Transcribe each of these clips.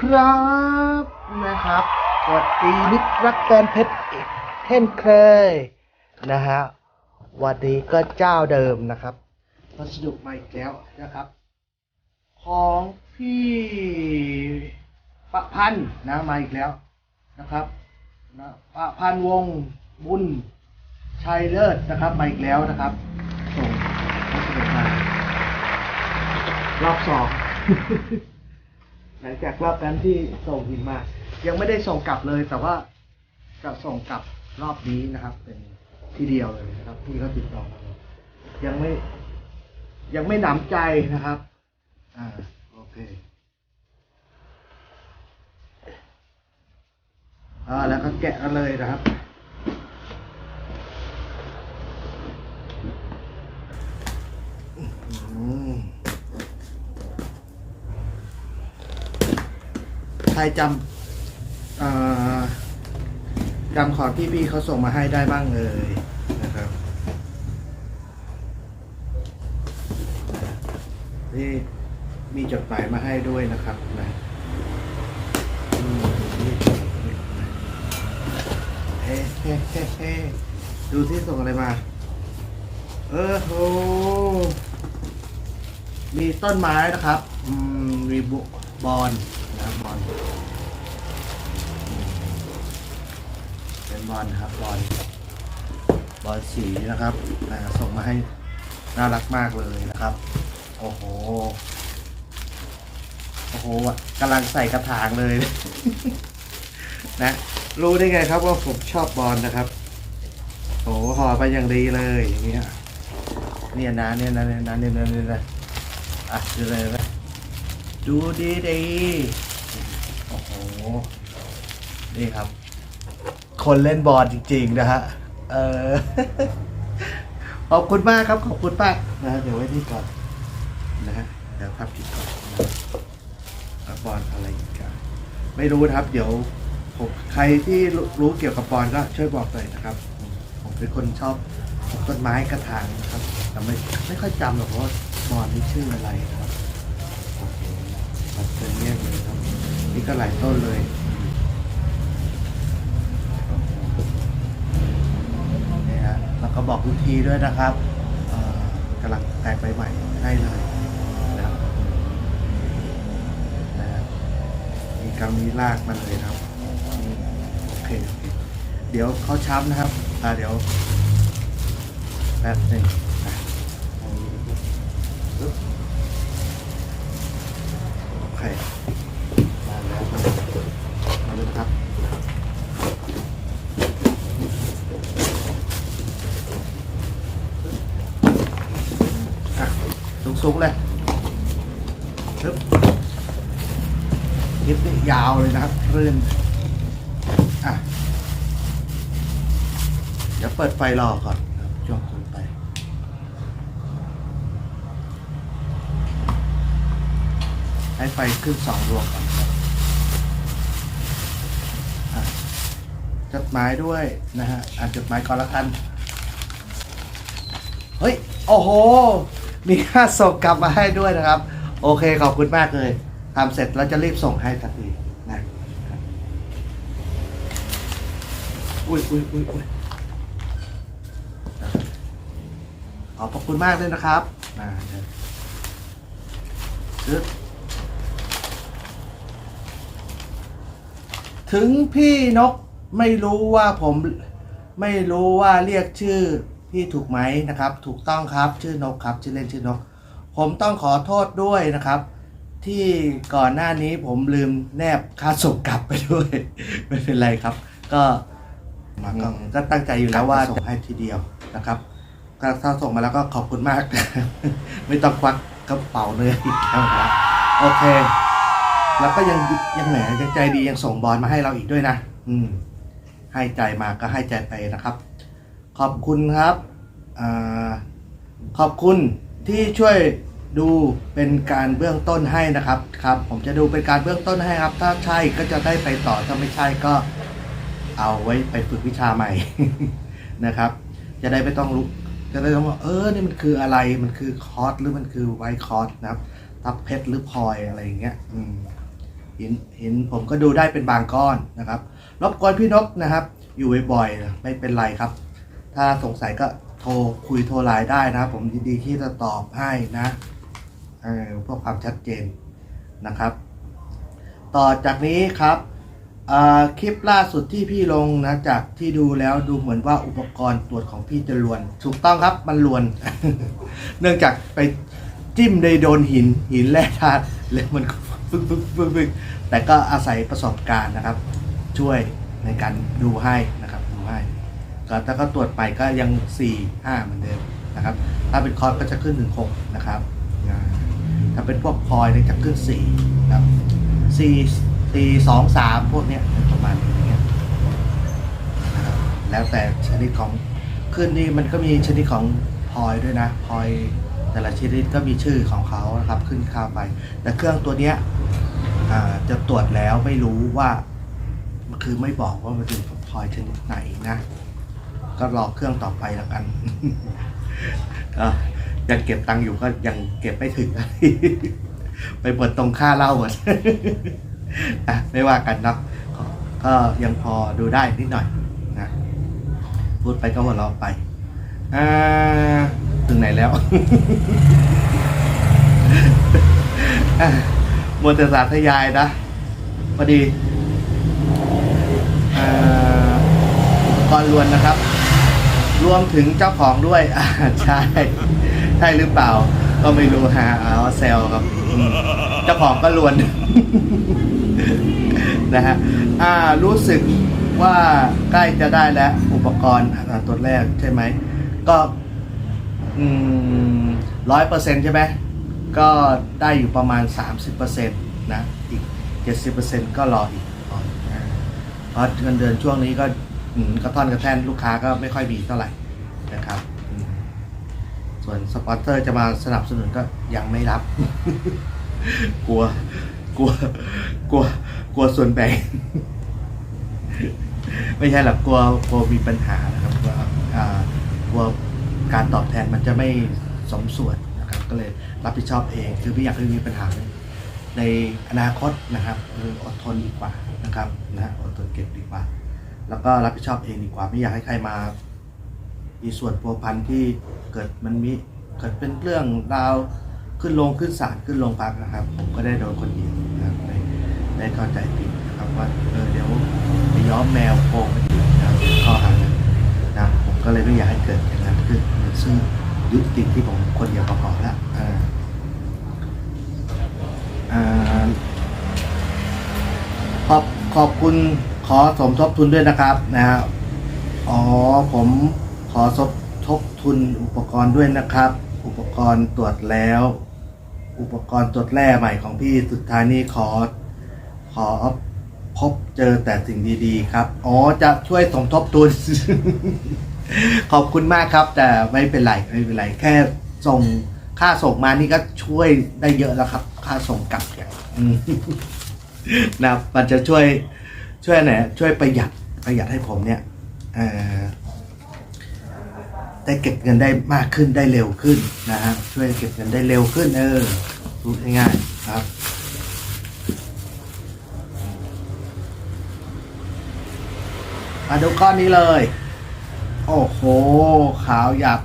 ครับนะครับสวัสดีมิตรรักแฟนเพชรเช่นเคยนะฮะวันนี้ก็เจ้าเดิมนะครับพัสดุมาอีกแล้วนะครับ ของพี่ประพันธ์นะมาอีกแล้วนะครับนะประพันธ์วงบุญชัยเลิศนะครับมาอีกแล้วนะครับส่งพัสดุมารอบสอง หลังจากรอบนั้นที่ส่งหินมา ยังไม่ได้ส่งกลับเลย แต่ว่าจะส่งกลับรอบนี้นะครับ เป็นทีเดียวเลยนะครับพี่เขาติดต่อมายังไม่ ยังไม่หนำใจนะครับ อ่าโอเคอ่าแล้วก็แกะกันเลยนะครับอืม ใครจำจำของที่พี่เขาส่งมาให้ได้บ้างเลยนะครับนี่มีจดหมายมาให้ด้วยนะครับนะเฮ้เฮ้เฮ้เฮ้ดูที่ส่งอะไรมา เออโหมีต้นไม้นะครับอืมมีบุบอลน บอลครับบอลบอลสีนะครับส่งมาให้น่ารักมากเลยนะครับ โอ้โห โอ้โหกำลังใส่กระถางเลย นะ รู้ได้ไงครับว่าผมชอบบอลนะครับโอ้โหห่อไปอย่างดีเลยอย่างเงี้ยเนี่ยนะเนี่ยนะเนี่ยนะเนี่ยนะเนี่ยนะอะดูเลยนะดูดีดีโอ้โห นี่ครับ คนเล่นบอลจริง ๆ นะฮะ เออ ขอบคุณมากครับ ขอบคุณมากนะเดี๋ยวไว้นี่ก่อนนะฮะเดี๋ยวทับผิดก่อนนะบอลอะไรอีกอะไม่รู้นะครับ เดี๋ยวผมใครที่รู้เกี่ยวกับบอลก็ช่วยบอกหน่อยนะครับ ผมเป็นคนชอบต้นไม้กระถางนะครับแต่ไม่ไม่ค่อยจำหรอกว่าบอลนี่ชื่ออะไรครับโอเคครับเป็นเงี้ยเลยครับนี่ก็หลายต้นเลย ก็บอกวิธีด้วยนะครับกำลังแตกใบใหม่ให้เลยนะครับนะฮะมีกำมีลากมาเลยครับโอเคโอเคเดี๋ยวเขาช้ำนะครับอ่าเดี๋ยวแป๊บหนึ่งโอเคมาแล้วมาเลยครับ อะ สูงเลยปึ๊บยิบยาวเลยนะครับเรื่อนอะ เดี๋ยวเปิดไฟรอก่อนช่วงคุยไป ให้ไฟขึ้นสองดวงก่อนครับจดหมายด้วยนะฮะ อ่านจดหมายก่อนละกัน เฮ้ย โอ้โห มีค่าส่งกลับมาให้ด้วยนะครับ โอเคขอบคุณมากเลยทำเสร็จแล้วจะรีบส่งให้ทันทีนะอุ้ยอุ้ยอุ้ยอุ้ยขอบคุณมากเลยนะครับอ่าเดี๋ยวจึ๊ดถึงพี่นกไม่รู้ว่าผมไม่รู้ว่าเรียกชื่อ พี่ถูกไหมนะครับ ถูกต้องครับชื่อนกครับชื่อเล่นชื่อนก ผมต้องขอโทษด้วยนะครับ ที่ก่อนหน้านี้ผมลืมแนบค่าส่งกลับไปด้วย ไม่เป็นไรครับ ก็มาก็ก็ตั้งใจอยู่แล้วว่าส่งให้ทีเดียวนะครับก็ถ้าส่งมาแล้วก็ขอบคุณมาก ไม่ต้องควักกระเป๋าเลยอีกแล้วนะโอเค แล้วก็ยังยังแหมยังใจดียังส่งบอลมาให้เราอีกด้วยนะ อืม ให้ใจมาก็ให้ใจไปนะครับ ขอบคุณครับอขอบคุณที่ช่วยดูเป็นการเบื้องต้นให้นะครับครับ ผมจะดูเป็นการเบื้องต้นให้ครับ ถ้าใช่ก็จะได้ไปต่อถ้าไม่ใช่ก็เอาไว้ไปฝึกวิชาใหม่นะครับ จะได้ไม่ต้องรู้จะได้ต้องว่าเออนี่มันคืออะไรมันคือคอร์สหรือมันคือไวคอร์สนะครับทับเพชรหรือพลอยอะไรอย่างเงี้ยอืมหินหินผมก็ดูได้เป็นบางก้อนนะครับรบกวนพี่นกนะครับ อยู่บ่อยๆไม่เป็นไรครับ ถ้าสงสัยก็โทรคุยโทรไลน์ได้นะครับ ผมยินดีที่จะตอบให้นะเออเพื่อความชัดเจนนะครับ ต่อจากนี้ครับคลิปล่าสุดที่พี่ลงนะจากที่ดูแล้วดูเหมือนว่าอุปกรณ์ตรวจของพี่จะลวน ถูกต้องครับมันลวน เนื่องจากไปจิ้มในโดนหินหินแร่ธาตุแล้วมันฟึกฟึกฟึกฟึกแต่ก็อาศัยประสบการณ์นะครับ ช่วยในการดูให้นะครับดูให้ ก็ถ้าก็ตรวจไปก็ยัง 4 5 เหมือนเดิมนะครับ ถ้าเป็นคอร์สก็จะขึ้นถึง6นะครับ ถ้าเป็นพวกพลอยเนี่ยจะขึ้น4ครับ4 4 2 3 พวกเนี้ยประมาณนี้นะครับแล้วแต่ชนิดของขึ้นนี่มันก็มีชนิดของพลอยด้วยนะพลอยแต่ละชนิดก็มีชื่อของเขานะครับขึ้นค่าไป แต่เครื่องตัวเนี้ยจะตรวจแล้วไม่รู้ว่า มันคือไม่บอกว่ามันเป็นพลอยชนิดไหนนะ ก็รอเครื่องต่อไปแล้วกันก็ยังเก็บตังค์อยู่ก็ยังเก็บไม่ถึง ไปเปิดตรงค่าเล้าหมดอะไม่ว่ากันเนาะก็ยังพอดูได้นิดหน่อยนะพูดไปก็หัวเราไปอ่าถึงไหนแล้วอะมัวแต่สาธยายนะพอดีเอ่ออุปกรณ์ลวนนะครับ รวมถึงเจ้าของด้วยใช่ใช่หรือเปล่า ก็ไม่รู้ฮะเอาเซลครับ เจ้าของก็ลวนนะฮะอ่ารู้สึกว่าใกล้จะได้แล้ว อุปกรณ์ตัวแรกใช่ไหม ก็ร้อยเปอร์เซ็นต์ใช่ไหมก็ได้อยู่ประมาณ 30%นะ อีก 70%ก็รออีกก่อนนะเพราะเงินเดือนช่วงนี้ก็ กระท่อนกระแท่นลูกค้าก็ไม่ค่อยมีเท่าไหร่นะครับ ส่วนสปอนเซอร์จะมาสนับสนุนก็ยังไม่รับ กลัว กลัว กลัว กลัวส่วนแบ่ง ไม่ใช่หรอกกลัวกลัวมีปัญหานะครับกลัวกลัวการตอบแทนมันจะไม่สมส่วนนะครับ ก็เลยรับผิดชอบเอง คือไม่อยากให้มีปัญหาในอนาคตนะครับคืออดทนดีกว่านะครับนะอดทนเก็บดีกว่า แล้วก็รับผิดชอบเองดีกว่าไม่อยากให้ใครมา มีส่วนพัวพันที่เกิดมันมีเกิดเป็นเรื่องราวขึ้นลงขึ้นศาลขึ้นลงพักนะครับ ผมก็ได้โดนคนเดียวนะครับได้ได้เข้าใจผิดนะครับว่าเออเดี๋ยวไปย้อมแมวโกงไปอีกนะครับข้อหานั้นะผมก็เลยไม่อยากให้เกิดอย่างนั้นขึ้นซึ่งยุติที่ผมคนเดียวก็พอละอ่าอ่าขอบขอบคุณ ขอสมทบทุนด้วยนะครับนะฮะอ๋อผมขอสมทบทุนอุปกรณ์ด้วยนะครับ อุปกรณ์ตรวจแล้ว อุปกรณ์ตรวจแร่ใหม่ของพี่สุดท้ายนี้ขอ ขอพบเจอแต่สิ่งดีๆ ครับ อ๋อ จะช่วยสมทบทุน ขอบคุณมากครับ แต่ไม่เป็นไรไม่เป็นไรแค่ส่งค่าส่งมานี่ก็ช่วยได้เยอะแล้วครับ ค่าส่งกลับเนี่ยนะมันจะช่วย ช่วยไหนช่วยประหยัดประหยัดให้ผมเนี่ยได้เก็บเงินได้มากขึ้นได้เร็วขึ้นนะฮะช่วยเก็บเงินได้เร็วขึ้นเออพูดง่ายๆครับมาดูก้อนนี้เลย โอ้โห ขาวหยับ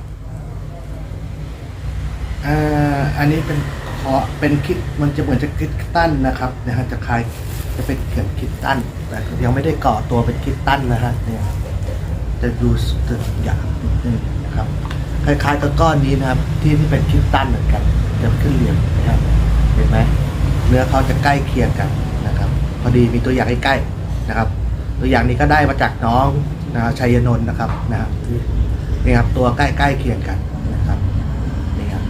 อ่าอันนี้เป็นขอเป็นคิดมันจะเหมือนจะคิดตั้นนะครับนะฮะจะคล้าย จะเป็นเขียนคิดตันแต่ยังไม่ได้ก่อตัวเป็นคิดตันนะฮะเนี่ยจะดูสึกหยาบนิดนึงนะครับ คล้ายๆกับก้อนนี้นะครับ ที่ที่เป็นคิดตันเหมือนกัน จะขึ้นเหลี่ยมนะครับเห็นไหมเนื้อเขาจะใกล้เคียงกันนะครับ พอดีมีตัวอย่างใกล้ๆนะครับ ตัวอย่างนี้ก็ได้มาจากน้องนะชัยนนท์นะครับนะครับนี่ครับตัวใกล้ๆเคียงกันนะครับนี่ครับ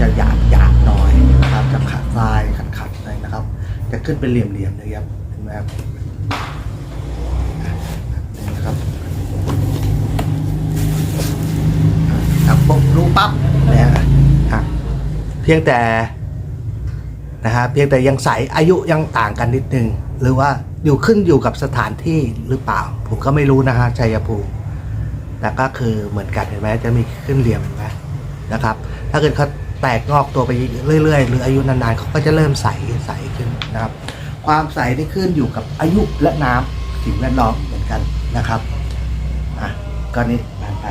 จะหยาบหยาบหน่อยนะครับจะขัดลายขัดขั จะขึ้นเป็นเหลี่ยมๆนะครับเห็นไหมครับนี่นะครับครับปุ๊บรู้ปั๊บนี่ยฮะเพียงแต่นะฮะเพียงแต่ยังใสอายุยังต่างกันนิดนึง หรือว่าอยู่ขึ้นอยู่กับสถานที่หรือเปล่า ผมก็ไม่รู้นะฮะชัยภูมิแต่ก็คือเหมือนกันเห็นไหมจะมีขึ้นเหลี่ยมเห็นไหมนะครับ ถ้าเกิดเขา แตกงอกตัวไปเรื่อยๆ หรืออายุนานๆเขาก็จะเริ่มใสใสขึ้นนะครับ ความใสที่ขึ้นอยู่กับอายุและน้ำสิ่งแวดล้อมเหมือนกันนะครับอะก็นี้ผ่านไป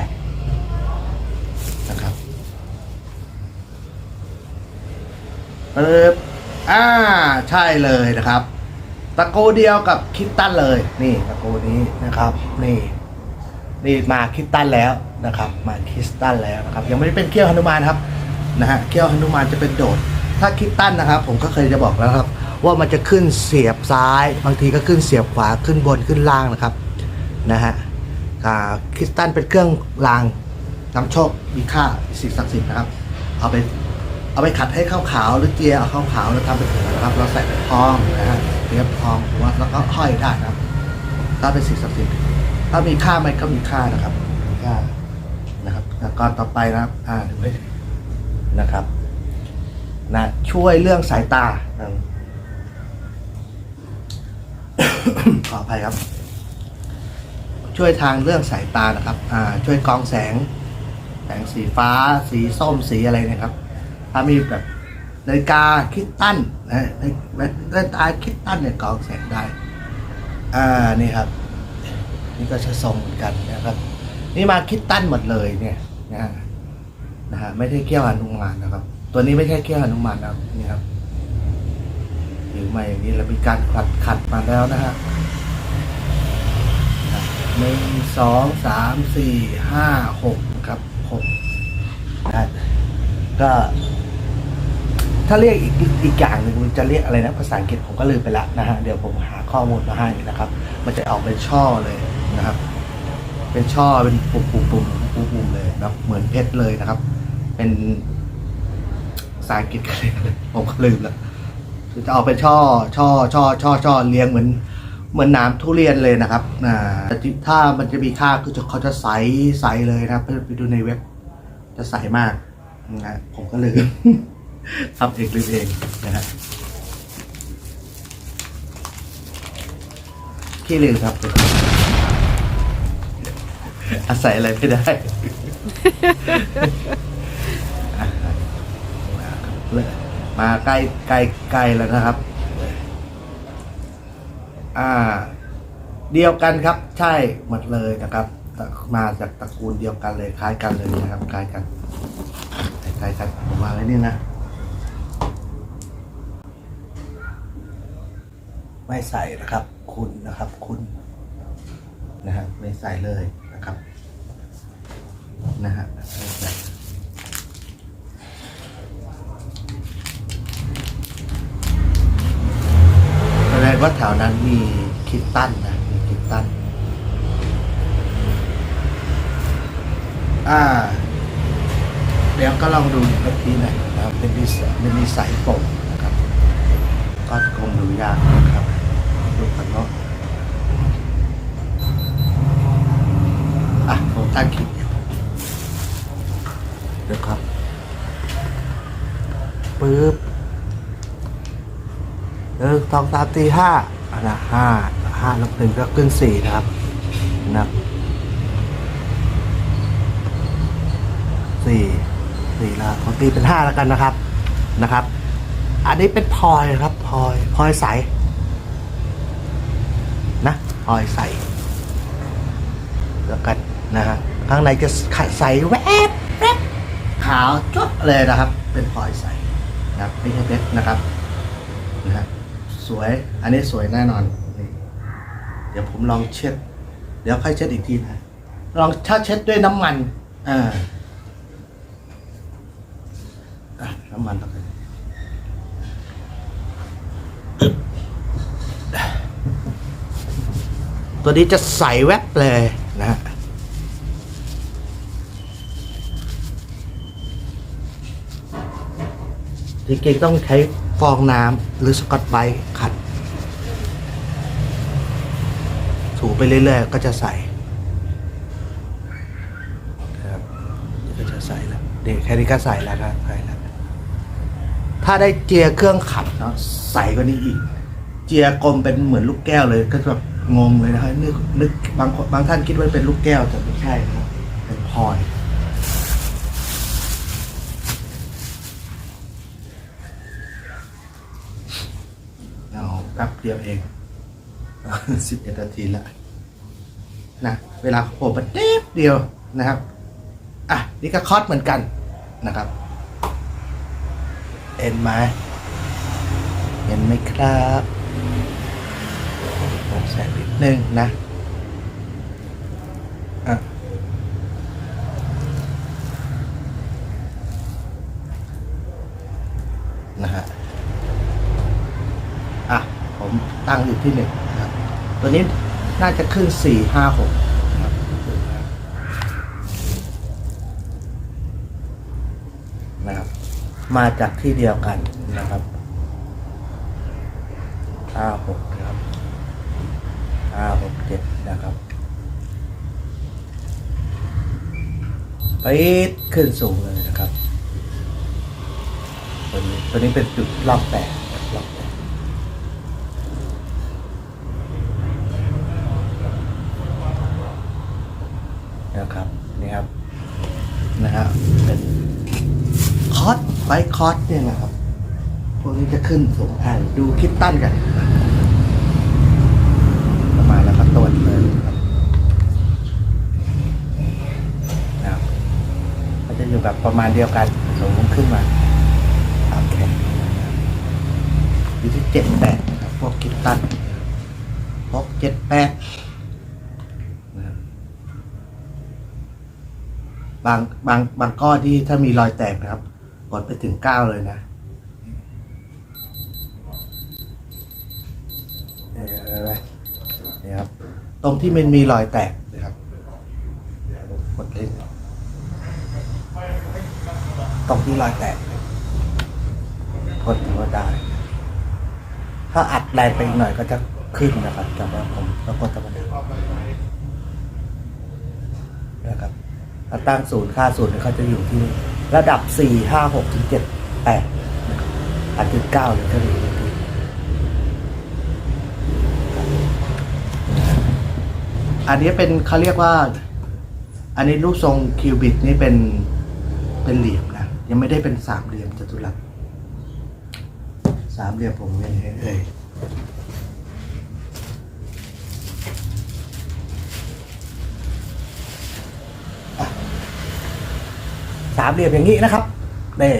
นะครับปึ๊บอ่าใช่เลยนะครับตะโกเดียวกับคิดตันเลย นี่ตะโกนี้นะครับนี่นี่มาคิดตันแล้วนะครับ มาคิดตันแล้วนะครับ ยังไม่ได้เป็นเขี้ยวหนุมานครับ นะฮะเขี้ยวหนุมานจะเป็นโดด ถ้าคิดตันนะครับ ผมก็เคยจะบอกแล้วครับ ว่ามันจะขึ้นเสียบซ้าย บางทีก็ขึ้นเสียบขวาขึ้นบนขึ้นล่างนะครับนะฮะอ่าคริสตันเป็นเครื่องรางนำโชคมีค่าสิ่งศักดิ์สิทธิ์นะครับ เอาไปเอาไปขัดให้ข้าวขาวหรือเจียเอาข้าวขาวแล้วทำเป็นถุงนะครับ เราใส่ทองนะฮะเรียบทองหัวแล้วก็ห้อยได้นะครับ ถ้าเป็นสิ่งศักดิ์สิทธิ์ถ้ามีค่าไหมก็มีค่านะครับมีค่านะครับแล้วก็ต่อไปนะครับ อ่าดูไว้ นะครับนะช่วยเรื่องสายตาขออภัยครับ ช่วยทางเรื่องสายตานะครับอ่าช่วยกองแสง แสงสีฟ้า สีส้มสีอะไรนะครับ ถ้ามีแบบนาฬิกาคิดตั้นนะนาฬิกาคิดตั้นเนี่ยกองแสงได้อ่านี่ครับ นี่ก็จะทรงเหมือนกันนะครับ นี่มาคิดตั้นหมดเลยเนี่ยนะ นะฮะไม่ใช่เกี้ยวหนุมานนะครับ ตัวนี้ไม่ใช่เกี้ยวหนุมานนะครับนี่ครับหรือมาอย่างนี้เรามีการขัดขัดมาแล้วนะฮะหนึ่งสองสามสี่ห้าหกครับหกนะก็ ถ้าเรียกอีกอีกอย่างหนึ่งจะเรียกอะไรนะภาษาอังกฤษผมก็ลืมไปละนะฮะเดี๋ยวผมหาข้อมูลมาให้นะครับ มันจะออกเป็นช่อเลยนะครับ เป็นช่อเป็นปุ่มปุ่มปุ่มปุ่มเลยนะเหมือนเพชรเลยนะครับ เป็นภาษาอังกฤษกันเลยผมก็ลืมล้วคือจะออกเป็นช่อช่อช่อช่อช่อเรียงเหมือนเหมือนน้ำทุเรียนเลยนะครับอ่าแต่ถ้ามันจะมีค่าคือจะเขาจะใสใสเลยนะครับไปดูในเว็บ จะใสมากนะฮะผมก็ลืมทำเองลืมเองนะฮะขี้ลืมครับ อาศัยอะไรไม่ได้ อะ มาใกล้ใกล้ใกล้แล้วนะครับ อ่า เดียวกันครับ ใช่หมดเลยนะครับ มาจากตระกูลเดียวกันเลยคล้ายกันเลยนะครับคล้ายกันคล้ายกันผมวางไว้นี่นะไม่ใส่นะครับ คุณนะครับ คุณนะฮะไม่ใส่เลยนะครับ นะฮะไม่ใส่แสดง ว่าแถวนั้นมีคิดตั้นนะ มีคิดตั้น อ่า เดี๋ยวก็ลองดูเมื่อกี้หน่อยนะครับ เป็นดีไซน์เป็นดีไซน์โปร่งนะครับ ก็คงดูยากนะครับดูกันเนาะอะผมตั้งคลิปอยู่เดี๋ยวครับปึ๊บ หนึ่งสองสามสี่ห้าอันนะห้าห้าลบหนึ่งก็ขึ้นสี่นะครับนะสี่สี่ล้วผมตีเป็นห้าแล้วกันนะครับนะครับ อันนี้เป็นพลอยครับพลอยพลอยใสนะพลอยใสแล้วกันนะฮะข้างในจะใสแวบแวบขาวจุ๊ดเลยนะครับ เป็นพลอยใสนะครับไม่ใช่เพชรนะครับ วย อันนี้สวยแน่นอนนี่เดี๋ยวผมลองเช็ด เดี๋ยวค่อยเช็ดอีกทีนะลองถ้าเช็ดด้วยน้ำมันอ่าน้ำมันแล้วกันตัวนี้จะใสแวบเลยนะฮะจริงๆต้องใช้ ฟองน้ำหรือสกอตไบรท์ขัด ถูไปเรื่อยๆ ก็จะใสนะครับนี่ก็จะใสแล้วเด็กแค่นี้ก็ใสแล้วครับใสแล้วถ้าได้เจียเครื่องขัดเนาะใสกว่านี้อีก เจียกลมเป็นเหมือนลูกแก้วเลยก็แบบงงเลยนะฮะนึกนึกบางคนบางท่านคิดว่าเป็นลูกแก้วแต่ไม่ใช่นะครับเป็นพลอย เดียวเองสิบเอ็ดนาทีแล้วนะเวลาของผมมันเด็บเดียวนะครับ อะ นี่ก็คอสเหมือนกันนะครับ เห็นไหมเห็นไหมครับผมใส่นิดนึงนะอะนะฮะ ผมตั้งอยู่ที่หนึ่งนะครับตัวนี้น่าจะขึ้นสี่ห้าหกนะครับ มาจากที่เดียวกันนะครับห้าหกนะครับห้าหกเจ็ดนะครับไปดขึ้นสูงเลยนะครับ ตัวนี้ตัวนี้เป็นจุดรอบแปดรอบแปด นะครับนี่ครับนะฮะเป็นคอร์สไบคอร์สเนี่ยนะครับพวกนี้จะขึ้นสูงอ่านดูคิดตั้นกันประมาณแล้วก็ตรวจเลยครับนะครับก็จะอยู่แบบประมาณเดียวกันสูงขึ้นมาตามแขนอยู่ที่เจ็ดแปดพวกคิดตั้นพวกเจ็ดแปดนะครับ บางบางบางก้อนที่ถ้ามีรอยแตกนะครับ กดไปถึงเก้าเลยนะเห็นไหมนี่ครับ ตรงที่มันมีรอยแตกนะครับกดเล่นตรงที่รอยแตกกดถือว่าได้ ถ้าอัดแรงไปอีกหน่อยก็จะขึ้นนะครับแต่ว่าผมก็กดธรรมดา นะครับถ้า ตั้งศูนย์ค่าศูนย์เขาจะอยู่ที่ระดับสี่ห้าหกถึงเจ็ดแปดอาจจะเก้าหรือก็อยู่ที่อันนี้เป็นเขาเรียกว่า อันนี้รูปทรงคิวบิตนี่เป็นเป็นเหลี่ยมนะ ยังไม่ได้เป็นสามเหลี่ยมจัตุรัสสามเหลี่ยมผมยังเห็นเอ่ย สามเหลี่ยมอย่างนี้นะครับนี่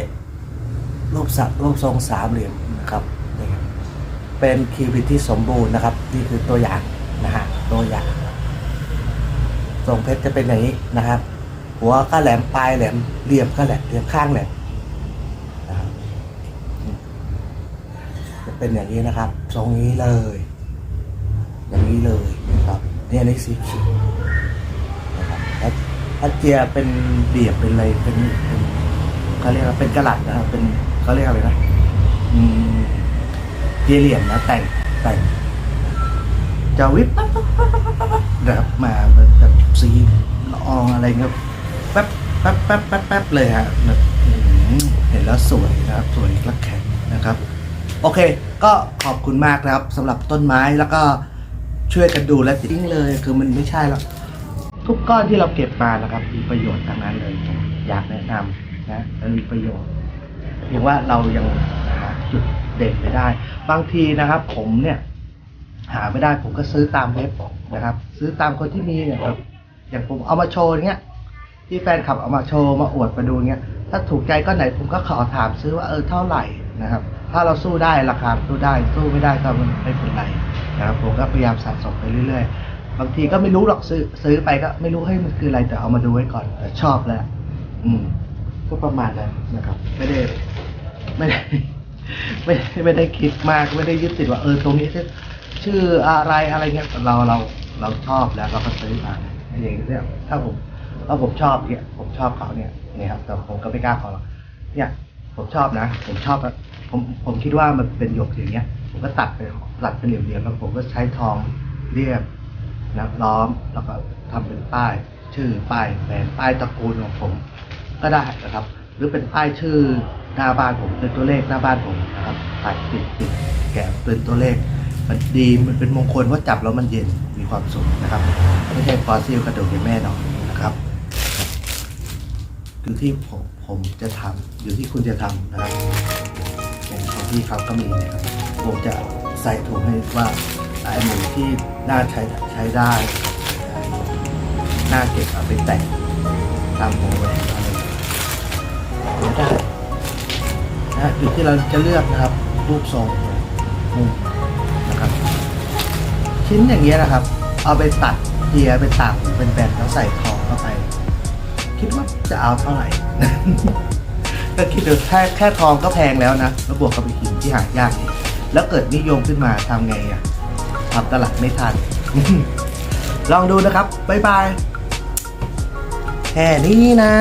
รูปสัตว์รูปทรงสามเหลี่ยมนะครับนี่เป็นคิวบิตที่สมบูรณ์นะครับ นี่คือตัวอย่างนะฮะตัวอย่างทรงเพชรจะเป็นอย่างนี้นะครับ หัวก็แหลมปลายแหลมเหลี่ยมก็แหลมเหลี่ยมข้างแหลมนะครับจะเป็นอย่างนี้นะครับ ทรงนี้เลย อย่างนี้เลยนะครับเนี่ยนี่สีเขียว แล้วถ้าเจียเป็นเบียบเป็นอะไรเป็นเป็นเขาเรียกว่าเป็นกระหลัดนะครับเป็นเขาเรียกอะไรนะอืมเจียเหลี่ยมนะแต่งแต่งจะวิบปั๊บปั๊บปั๊บปั๊บปั๊บนะครับมาแบบสีละอองอะไรเงี้ยแป๊บแป๊บแป๊บแป๊บแป๊บเลยฮะแบบเห็นแล้วสวยนะครับ สวยและแข็งนะครับ โอเค ก็ขอบคุณมากนะครับสำหรับต้นไม้แล้วก็ช่วยกันดูและทิ้งเลยคือมันไม่ใช่แล้ว ทุกก้อนที่เราเก็บมานะครับ มีประโยชน์ทั้งนั้นเลย อยากแนะนำนะมันมีประโยชน์เพียงว่าเรายังหาจุดเด่นไม่ได้ บางทีนะครับ ผมเนี่ย หาไม่ได้ผมก็ซื้อตามเว็บนะครับ ซื้อตามคนที่มีเนี่ยแบบอย่างผมเอามาโชว์เงี้ยที่แฟนคลับเอามาโชว์มาอวดมาดูเงี้ยถ้าถูกใจก็ไหนผมก็ขอถามซื้อว่าเออเท่าไหร่นะครับ ถ้าเราสู้ได้ราคาสู้ได้สู้ไม่ได้ก็มันไม่เป็นไรนะครับผมก็พยายามสะสมไปเรื่อยๆ บางทีก็ไม่รู้หรอกซื้อซื้อไปก็ไม่รู้ให้ยมันคืออะไรแต่เอามาดูไว้ก่อนแต่ชอบแล้ว อืม ก็ประมาณนั้นนะครับ ไม่ได้ ไม่ได้ ไม่ไม่ได้คิดมากไม่ได้ยึดติดว่าเออตรงนี้ชื่อชื่ออะไรอะไรเงี้ยเราเราเราชอบแล้วเราก็ซื้อมาอย่างเงี้ยถ้าผมถ้าผมชอบเนี่ยผมชอบเขาเนี่ยเนี่ยครับแต่ผมก็ไม่กล้าขอหรอกเนี่ย ผมชอบนะ ผมชอบอะผมผมคิดว่ามันเป็นหยกอย่างเงี้ย ผมก็ตัดไปตัดเป็นเหลี่ยมๆแล้วผมก็ใช้ทองเรียบ นะล้อมแล้วก็ทำเป็นป้าย ชื่อป้ายแหวนป้ายตระกูลของผม ก็ได้นะครับ หรือเป็นป้ายชื่อหน้าบ้านผมเป็นตัวเลขหน้าบ้านผมนะครับตัดติดติดแกะเป็นตัวเลข มันดีมันเป็นมงคลว่าจับแล้วมันเย็นมีความสุขนะครับไม่ใช่ฟอสซิลกระดูกในแม่นอนนะครับอยู่ที่ผมผมจะทำอยู่ที่คุณจะทำนะครับอย่างของที่เขาก็มีนะครับผมจะใส่ถุงให้ว่า อันหนที่น่าใช้ใช้ได้ น่าเก็บเอาไปแต่งตามโมไว้อะไรได้นะอยู่ที่เราจะเลือกนะครับ รูปทรงมุมนะครับ ชิ้นอย่างเงี้ยนะครับ เอาไปตัดเทียร์ไปตัดเป็นแบนแล้วใส่ทองเข้าไป คิดว่าจะเอาเท่าไหร่ก็คิดดูแค่แค่ทองก็แพงแล้วนะแล้วบวกกับหินที่หายากอีกแล้วเกิดนิยมขึ้นมาทำไงอะ ทำตลาดไม่ทัน ลองดูนะครับ บ๊ายบาย แค่นี้นะ